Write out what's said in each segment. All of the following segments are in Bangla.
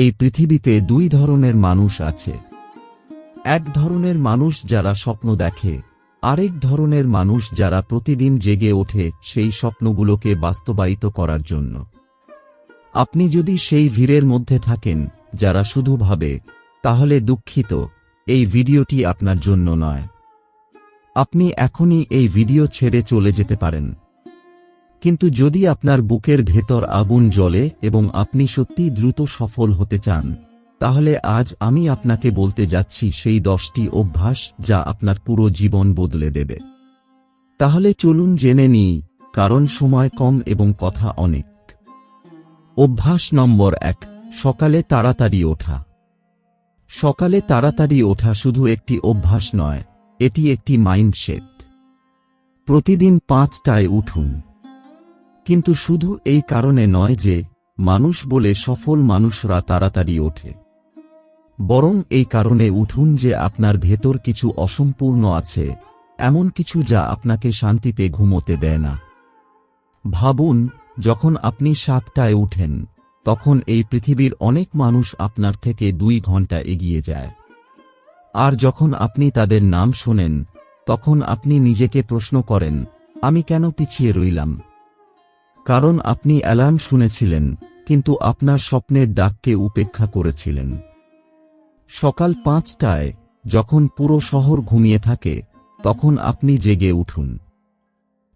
এই পৃথিবীতে দুই ধরনের মানুষ আছে। এক ধরনের মানুষ যারা স্বপ্ন দেখে, আরেক ধরনের মানুষ যারা প্রতিদিন জেগে ওঠে সেই স্বপ্নগুলোকে বাস্তবায়িত করার জন্য। আপনি যদি সেই ভিড়ের মধ্যে থাকেন যারা শুধু ভাবে, তাহলে দুঃখিত, এই ভিডিওটি আপনার জন্য নয়। আপনি এখনই এই ভিডিও ছেড়ে চলে যেতে পারেন। কিন্তু যদি আপনার বুকের ভেতর আগুন জ্বলে এবং আপনি সত্যি দ্রুত সফল হতে চান, তাহলে আজ আমি আপনাকে বলতে যাচ্ছি সেই দশটি অভ্যাস যা আপনার পুরো জীবন বদলে দেবে। তাহলে চলুন জেনে নিই, কারণ সময় কম এবং কথা অনেক। অভ্যাস নম্বর এক, সকালে তাড়াতাড়ি ওঠা। সকালে তাড়াতাড়ি ওঠা শুধু একটি অভ্যাস নয়, এটি একটি মাইন্ডসেট। প্রতিদিন পাঁচটায় উঠুন। কিন্তু শুধু এই কারণে নয় যে, মানুষ বলে সফল মানুষরা তাড়াতাড়ি ওঠে। বরং এই কারণে উঠুন যে আপনার ভেতর কিছু অসম্পূর্ণ আছে, এমন কিছু যা আপনাকে শান্তিতে ঘুমোতে দেয় না। ভাবুন, যখন আপনি সাতটায় উঠেন, তখন এই পৃথিবীর অনেক মানুষ আপনার থেকে দুই ঘণ্টা এগিয়ে যায়। আর যখন আপনি তাদের নাম শোনেন, তখন আপনি নিজেকে প্রশ্ন করেন, আমি কেন পিছিয়ে রইলাম? কারণ আপনি অ্যালার্ম শুনেছিলেন, কিন্তু আপনার স্বপ্নের ডাককে উপেক্ষা করেছিলেন। সকাল পাঁচটায়, যখন পুরো শহর ঘুমিয়ে থাকে, তখন আপনি জেগে উঠুন।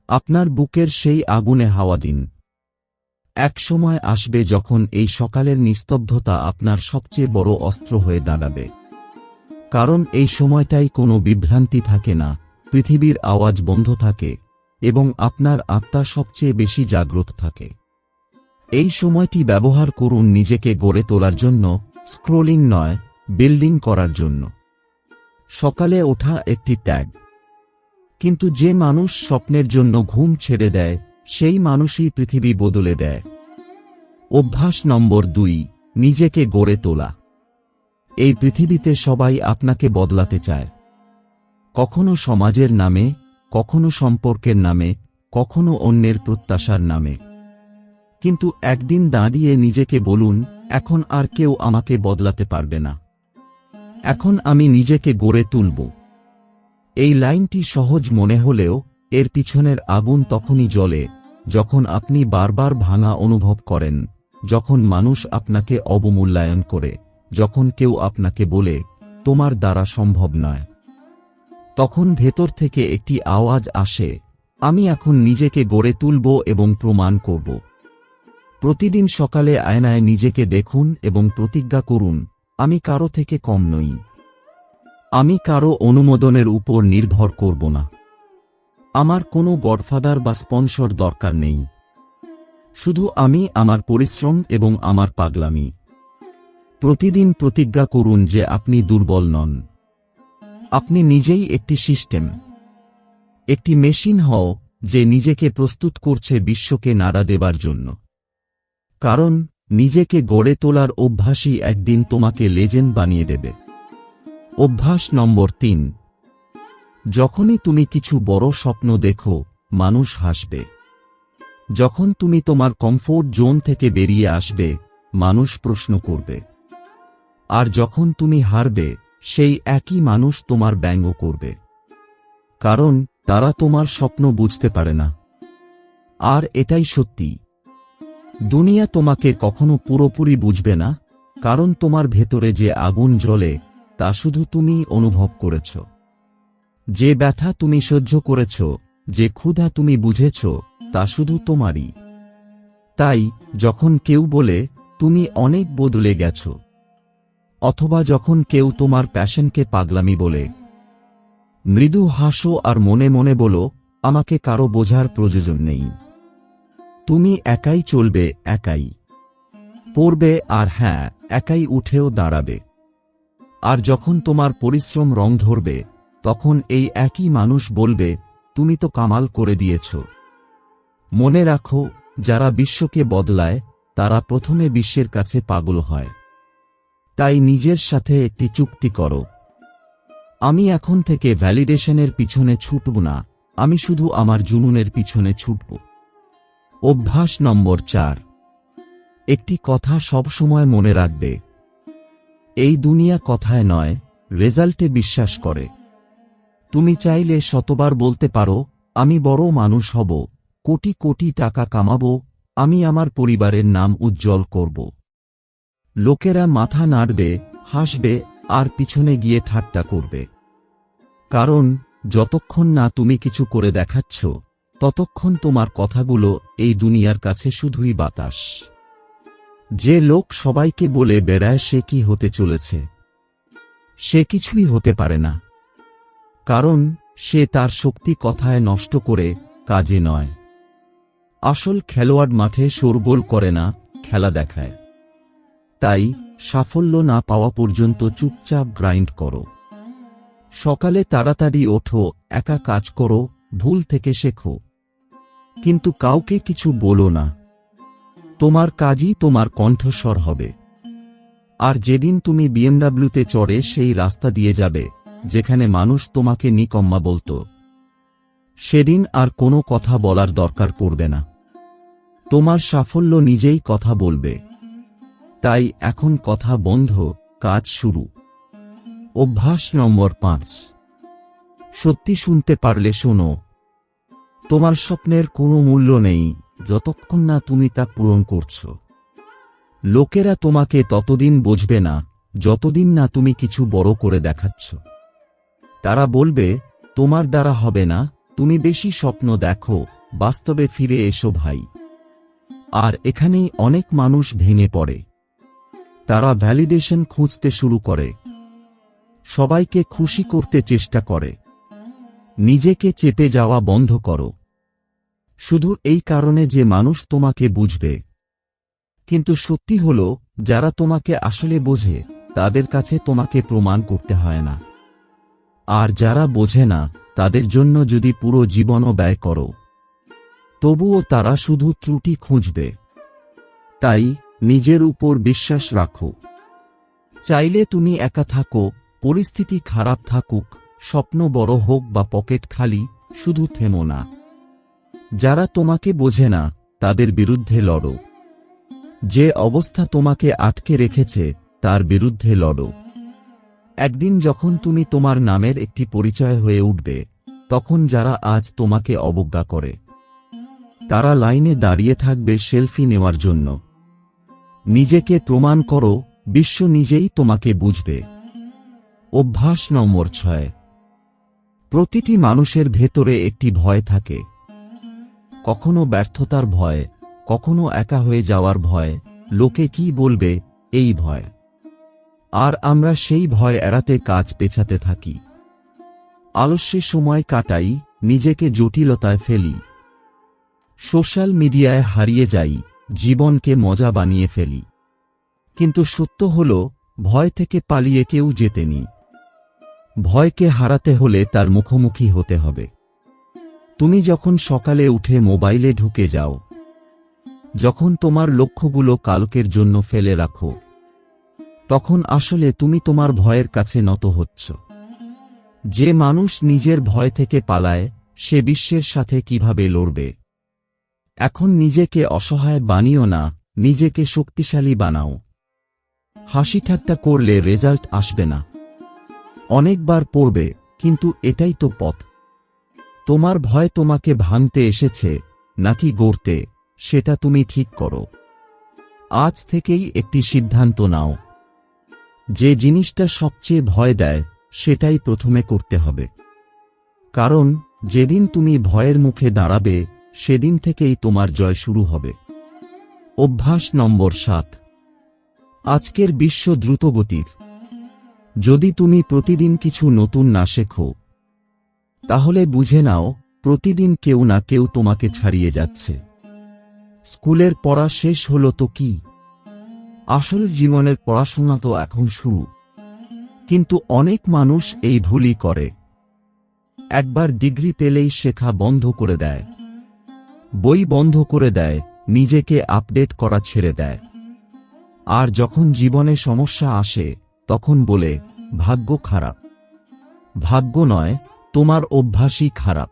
আপনার বুকের সেই আগুনে হাওয়া দিন। এক সময় আসবে যখন এই সকালের নিস্তব্ধতা আপনার সবচেয়ে বড় অস্ত্র হয়ে দাঁড়াবে। কারণ এই সময়টাই কোনো বিভ্রান্তি থাকে না, পৃথিবীর আওয়াজ বন্ধ থাকে এবং আপনার আত্মা সবচেয়ে বেশি জাগ্রত থাকে। এই সময়টি ব্যবহার করুন নিজেকে গড়ে তোলার জন্য, স্ক্রোলিং নয়, বিল্ডিং করার জন্য। সকালে ওঠা একটি ত্যাগ। কিন্তু যে মানুষ স্বপ্নের জন্য ঘুম ছেড়ে দেয়, সেই মানুষই পৃথিবী বদলে দেয়। অভ্যাস নম্বর দুই, নিজেকে গড়ে তোলা। এই পৃথিবীতে সবাই আপনাকে বদলাতে চায়। কখনো সমাজের নামে কখনো সম্পর্কের নামে, কখনো অন্যের প্রত্যাশার নামে। কিন্তু একদিন দাঁড়িয়ে নিজেকে বলুন, এখন আর কেউ আমাকে বদলাতে পারবে না। এখন আমি নিজেকে গড়ে তুলব। এই লাইনটি সহজ মনে হলেও, এর পিছনের আগুন তখনই জ্বলে, যখন আপনি বারবার ভাঙা অনুভব করেন, যখন মানুষ আপনাকে অবমূল্যায়ন করে, যখন কেউ আপনাকে বলে, তোমার দ্বারা সম্ভব নয়। তখন ভেতর থেকে একটি আওয়াজ আসে, আমি এখন নিজেকে গড়ে তুলব এবং প্রমাণ করব। প্রতিদিন সকালে আয়নায় নিজেকে দেখুন এবং প্রতিজ্ঞা করুন, আমি কারও থেকে কম নই। আমি কারও অনুমোদনের উপর নির্ভর করব না। আমার কোনো গডফাদার বা স্পন্সর দরকার নেই। শুধু আমি আমার পরিশ্রম এবং আমার পাগলামি। প্রতিদিন প্রতিজ্ঞা করুন যে আপনি দুর্বল নন। আপনি নিজেই একটি সিস্টেম। একটি মেশিন হও যে নিজেকে প্রস্তুত করছে বিশ্বকে নাড়া দেবার জন্য। কারণ, নিজেকে গড়ে তোলার অভ্যাসই একদিন তোমাকে লেজেন্ড বানিয়ে দেবে। অভ্যাস নম্বর তিন। যখনই তুমি কিছু বড় স্বপ্ন দেখো, মানুষ হাসবে। যখন তুমি তোমার কমফোর্ট জোন থেকে বেরিয়ে আসবে, মানুষ প্রশ্ন করবে। আর যখন তুমি হারবে সেই একই মানুষ তোমার ব্যঙ্গ করবে। কারণ তারা তোমার স্বপ্ন বুঝতে পারে না। আর এটাই সত্যি। দুনিয়া তোমাকে কখনো পুরোপুরি বুঝবে না, কারণ তোমার ভেতরে যে আগুন জ্বলে, তা শুধু তুমি অনুভব করেছ। যে ব্যথা তুমি সহ্য করেছ, যে ক্ষুধা তুমি বুঝেছ, তা শুধু তোমারই। তাই, যখন কেউ বলে, তুমি অনেক বদলে গেছ। অথবা যখন কেউ তোমার প্যাশনকে পাগলামি বলে। মৃদু হাসো আর মনে মনে বলো, আমাকে কারও বোঝার প্রয়োজন নেই। তুমি একাই চলবে, একাই। পড়বে আর হ্যাঁ একাই উঠেও দাঁড়াবে। আর যখন তোমার পরিশ্রম রং ধরবে, তখন এই একই মানুষ বলবে, তুমি তো কামাল করে দিয়েছ। মনে রাখো, যারা বিশ্বকে বদলায়, তারা প্রথমে বিশ্বের কাছে পাগল হয়। তাই নিজের সাথে একটি চুক্তি করো। আমি এখন থেকে ভ্যালিডেশনের পিছনে ছুটব না, আমি শুধু আমার জুনুনের পিছনে ছুটব। অভ্যাস নম্বর চার। একটি কথা সব সময় মনে রাখবে। এই দুনিয়া কথায় নয়, রেজাল্টে বিশ্বাস করে। তুমি চাইলে শতবার বলতে পারো, আমি বড় মানুষ হব, কোটি কোটি টাকা কামাবো, আমি আমার পরিবারের নাম উজ্জ্বল করব। লোকেরা মাথা নাড়বে, হাসবে, আর পিছনে গিয়ে ঠাট্টা করবে। কারণ, যতক্ষণ না তুমি কিছু করে দেখাচ্ছ, ততক্ষণ তোমার কথাগুলো এই দুনিয়ার কাছে শুধুই বাতাস। যে লোক সবাইকে বলে বেড়ায় সে কি হতে চলেছে? সে কিছুই হতে পারে না। কারণ, সে তার শক্তি কথায় নষ্ট করে কাজে নয়। আসল খেলোয়াড় মাঠে শোরগোল করে না, খেলা দেখায়। তাই সাফল্য না পাওয়া পর্যন্ত চুপচাপ গ্রাইন্ড করো। সকালে তাড়াতাড়ি ওঠো, একা কাজ করো, ভুল থেকে শেখো। কিন্তু কাউকে কিছু বলো না। তোমার কাজই তোমার কণ্ঠস্বর হবে। আর যেদিন তুমি বিএমডাব্লিউতে চড়ে সেই রাস্তা দিয়ে যাবে, যেখানে মানুষ তোমাকে নিকম্মা বলতো। সেদিন আর কোনো কথা বলার দরকার পড়বে না। তোমার সাফল্য নিজেই কথা বলবে। তাই এখন কথা বন্ধ, কাজ শুরু। অভ্যাস নম্বর পাঁচ। সত্যি শুনতে পারলে শোনো। তোমার স্বপ্নের কোনো মূল্য নেই, যতক্ষণ না তুমি তা পূরণ করছ। লোকেরা তোমাকে ততদিন বুঝবে না, যতদিন না তুমি কিছু বড় করে দেখাচ্ছ। তারা বলবে, তোমার দ্বারা হবে না, তুমি বেশি স্বপ্ন দেখো, বাস্তবে ফিরে এসো ভাই। আর এখানেই অনেক মানুষ ভেঙে পড়ে। তারা ভ্যালিডেশন খুঁজতে শুরু করে। সবাইকে খুশি করতে চেষ্টা করে। নিজেকে চেপে যাওয়া বন্ধ করো। শুধু এই কারণে যে মানুষ তোমাকে বুঝবে। কিন্তু সত্যি হল, যারা তোমাকে আসলে বোঝে, তাদের কাছে তোমাকে প্রমাণ করতে হয় না। আর যারা বোঝে না, তাদের জন্য যদি পুরো জীবনও ব্যয় করো। তবুও তারা শুধু ত্রুটি খুঁজবে। তাই নিজের উপর বিশ্বাস রাখো। চাইলে তুমি একা থাকো, পরিস্থিতি খারাপ থাকুক, স্বপ্ন বড় হোক বা পকেট খালি, শুধু থেমো না। যারা তোমাকে বোঝে না, তাদের বিরুদ্ধে লড়ো। যে অবস্থা তোমাকে আটকে রেখেছে, তার বিরুদ্ধে লড়ো। একদিন যখন তুমি তোমার নামের একটি পরিচয় হয়ে উঠবে, তখন যারা আজ তোমাকে অবজ্ঞা করে, তারা লাইনে দাঁড়িয়ে থাকবে সেলফি নেওয়ার জন্য। নিজেকে প্রমাণ করো, বিশ্ব নিজেই তোমাকে বুঝবে। অভ্যাস নম্বর ছয়। প্রতিটি মানুষের ভেতরে একটি ভয় থাকে। কখনো ব্যর্থতার ভয়, কখনো একা হয়ে যাওয়ার ভয়, লোকে কি বলবে, এই ভয়। আর আমরা সেই ভয় এড়াতে কাজ পেছাতে থাকি। আলস্যে সময় কাটাই, নিজেকে জটিলতায় ফেলি। সোশ্যাল মিডিয়ায় হারিয়ে যাই জীবনকে মজা বানিয়ে ফেলি। কিন্তু সত্য হল, ভয় থেকে পালিয়ে কেউ যেতেনি। ভয়কে হারাতে হলে তার মুখোমুখি হতে হবে। তুমি যখন সকালে উঠে মোবাইলে ঢুকে যাও, যখন তোমার লক্ষ্যগুলো কালকের জন্য ফেলে রাখো, তখন আসলে তুমি তোমার ভয়ের কাছে নত হচ্ছ। যে মানুষ নিজের ভয় থেকে পালায়, সে বিশ্বের সাথে কীভাবে লড়বে? এখন নিজেকে অসহায় বানিও না, নিজেকে শক্তিশালী বানাও। হাসি ঠাট্টা করলে রেজাল্ট আসবে না। অনেকবার পড়বে, কিন্তু এটাই তো পথ। তোমার ভয় তোমাকে ভাঙতে এসেছে, নাকি গড়তে, সেটা তুমি ঠিক করো। আজ থেকেই একটি সিদ্ধান্ত নাও। যে জিনিসটা সবচেয়ে ভয় দেয়, সেটাই প্রথমে করতে হবে। কারণ, যেদিন তুমি ভয়ের মুখে দাঁড়াবে সেদিন থেকেই তোমার জয় শুরু হবে। অভ্যাস নম্বর সাত। আজকের বিশ্ব দ্রুতগতির। যদি তুমি প্রতিদিন কিছু নতুন না শেখো, তাহলে বুঝে নাও, প্রতিদিন কেউ না কেউ তোমাকে ছাড়িয়ে যাচ্ছে। স্কুলের পড়া শেষ হল তো কি? আসল জীবনের পড়াশোনা তো এখন শুরু। কিন্তু অনেক মানুষ এই ভুলই করে। একবার ডিগ্রি পেলেই শেখা বন্ধ করে দেয়। বই বন্ধ করে দেয়, নিজেকে আপডেট করা ছেড়ে দেয়। আর যখন জীবনে সমস্যা আসে, তখন বলে, ভাগ্য খারাপ। ভাগ্য নয়, তোমার অভ্যাসই খারাপ।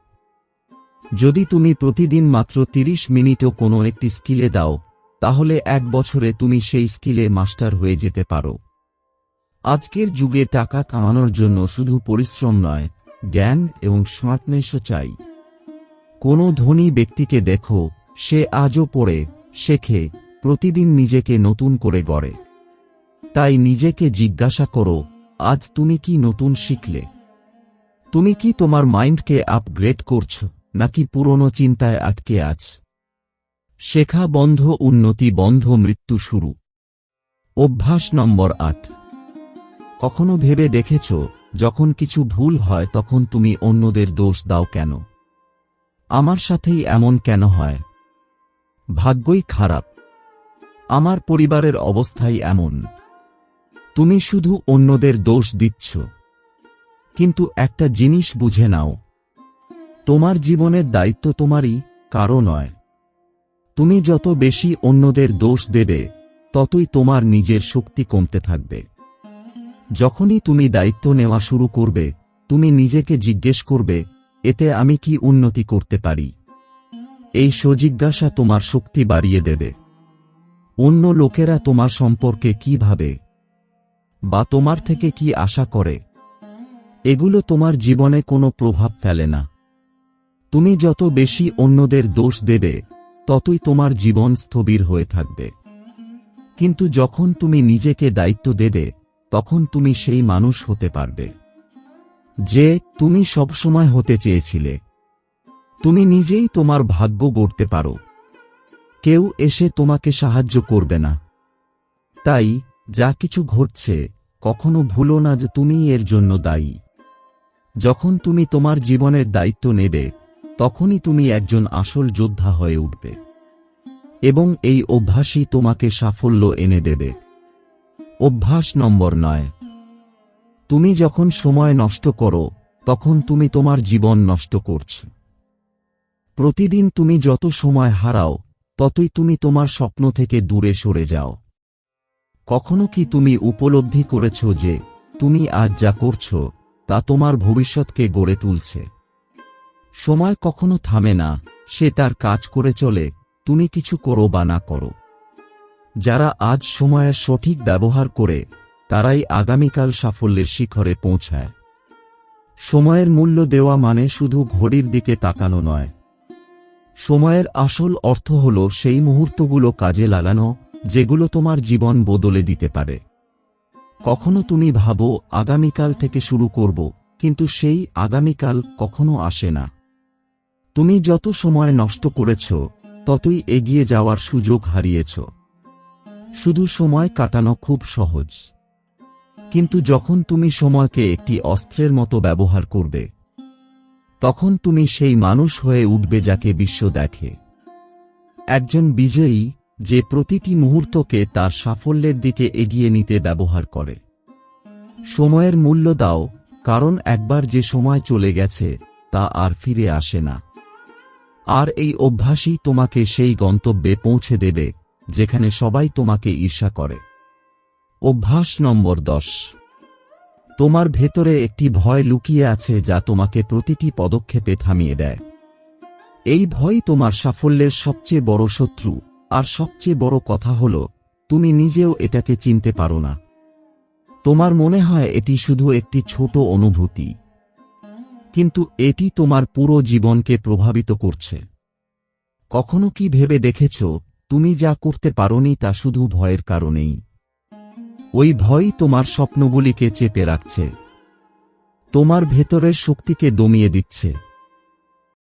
যদি তুমি প্রতিদিন মাত্র ৩০ মিনিটও কোনো একটি স্কিলে দাও, তাহলে এক বছরে তুমি সেই স্কিলে মাস্টার হয়ে যেতে পারো। আজকের যুগে টাকা কামানোর জন্য শুধু পরিশ্রম নয়, জ্ঞান এবং স্মার্টনেসও চাই। কোনো ধনী ব্যক্তিকে দেখো, সে আজও পড়ে, শেখে, প্রতিদিন নিজেকে নতুন করে গড়ে। তাই নিজেকে জিজ্ঞাসা করো, আজ তুমি কি নতুন শিখলে? তুমি কি তোমার মাইন্ডকে আপগ্রেড করছ, নাকি পুরনো চিন্তায় আটকে আছ? শেখা বন্ধ, উন্নতি বন্ধ, মৃত্যু শুরু। অভ্যাস নম্বর আট। কখনো ভেবে দেখেছ, যখন কিছু ভুল হয়, তখন তুমি অন্যদের দোষ দাও কেন? আমার সাথেই এমন কেন হয়? ভাগ্যই খারাপ। আমার পরিবারের অবস্থাই এমন। তুমি শুধু অন্যদের দোষ দিচ্ছ। কিন্তু একটা জিনিস বুঝে নাও। তোমার জীবনের দায়িত্ব তোমারই, কারও নয়। তুমি যত বেশি অন্যদের দোষ দেবে, ততই তোমার নিজের শক্তি কমতে থাকবে। যখনই তুমি দায়িত্ব নেওয়া শুরু করবে, তুমি নিজেকে জিজ্ঞেস করবে এতে আমি কি উন্নতি করতে পারি? এই সজিজ্ঞাসা তোমার শক্তি বাড়িয়ে দেবে। অন্য লোকেরা তোমার সম্পর্কে কি ভাবে? বা তোমার থেকে কি আশা করে? এগুলো তোমার জীবনে কোনো প্রভাব ফেলে না। তুমি যত বেশি অন্যদের দোষ দেবে, ততই তোমার জীবন স্থবির হয়ে থাকবে। কিন্তু যখন তুমি নিজেকে দায়িত্ব দেবে, তখন তুমি সেই মানুষ হতে পারবে। যে তুমি সবসময় হতে চেয়েছিলে। তুমি নিজেই তোমার ভাগ্য গড়তে পারো। কেউ এসে তোমাকে সাহায্য করবে না। তাই যা কিছু ঘটছে, কখনো ভুলো না যে তুমি এর জন্য দায়ী। যখন তুমি তোমার জীবনের দায়িত্ব নেবে, তখনই তুমি একজন আসল যোদ্ধা হয়ে উঠবে। এবং এই অভ্যাসই তোমাকে সাফল্য এনে দেবে। অভ্যাস নম্বর নয়। তুমি যখন সময় নষ্ট করো, তখন তুমি তোমার জীবন নষ্ট করছ। প্রতিদিন তুমি যত সময় হারাও, ততই তুমি তোমার স্বপ্ন থেকে দূরে সরে যাও। কখনো কি তুমি উপলব্ধি করেছ যে, তুমি আজ যা করছ, তা তোমার ভবিষ্যৎকে গড়ে তুলছে? সময় কখনো থামে না, সে তার কাজ করে চলে, তুমি কিছু করো বা না করো। যারা আজ সময়ের সঠিক ব্যবহার করে তারাই আগামীকাল সাফল্যের শিখরে পৌঁছায়। সময়ের মূল্য দেওয়া মানে শুধু ঘড়ির দিকে তাকানো নয়। সময়ের আসল অর্থ হল সেই মুহূর্তগুলো কাজে লাগানো, যেগুলো তোমার জীবন বদলে দিতে পারে। কখনো তুমি ভাবো, আগামীকাল থেকে শুরু করব, কিন্তু সেই আগামীকাল কখনো আসে না। তুমি যত সময় নষ্ট করেছ, ততই এগিয়ে যাওয়ার সুযোগ হারিয়েছ। শুধু সময় কাটানো খুব সহজ। কিন্তু যখন তুমি সময়কে একটি অস্ত্রের মতো ব্যবহার করবে, তখন তুমি সেই মানুষ হয়ে উঠবে যাকে বিশ্ব দেখে। একজন বিজয়ী যে প্রতিটি মুহূর্তকে তার সাফল্যের দিকে এগিয়ে নিতে ব্যবহার করে। সময়ের মূল্য দাও, কারণ একবার যে সময় চলে গেছে, তা আর ফিরে আসে না। আর এই অভ্যাসই তোমাকে সেই গন্তব্যে পৌঁছে দেবে, যেখানে সবাই তোমাকে ঈর্ষা করে। অভ্যাস নম্বর দশ। তোমার ভেতরে একটি ভয় লুকিয়ে আছে যা তোমাকে প্রতিটি পদক্ষেপে থামিয়ে দেয়। এই ভয় তোমার সাফল্যের সবচেয়ে বড় শত্রু, আর সবচেয়ে বড় কথা হল, তুমি নিজেও এটাকে চিনতে পারো না। তোমার মনে হয় এটি শুধু একটি ছোট অনুভূতি। কিন্তু এটি তোমার পুরো জীবনকে প্রভাবিত করছে। কখনো কি ভেবে দেখেছ, তুমি যা করতে পারোনি তা শুধু ভয়ের কারণেই? ওই ভয় তোমার স্বপ্নগুলিকে চেপে রাখছে। তোমার ভেতরের শক্তিকে দমিয়ে দিচ্ছে।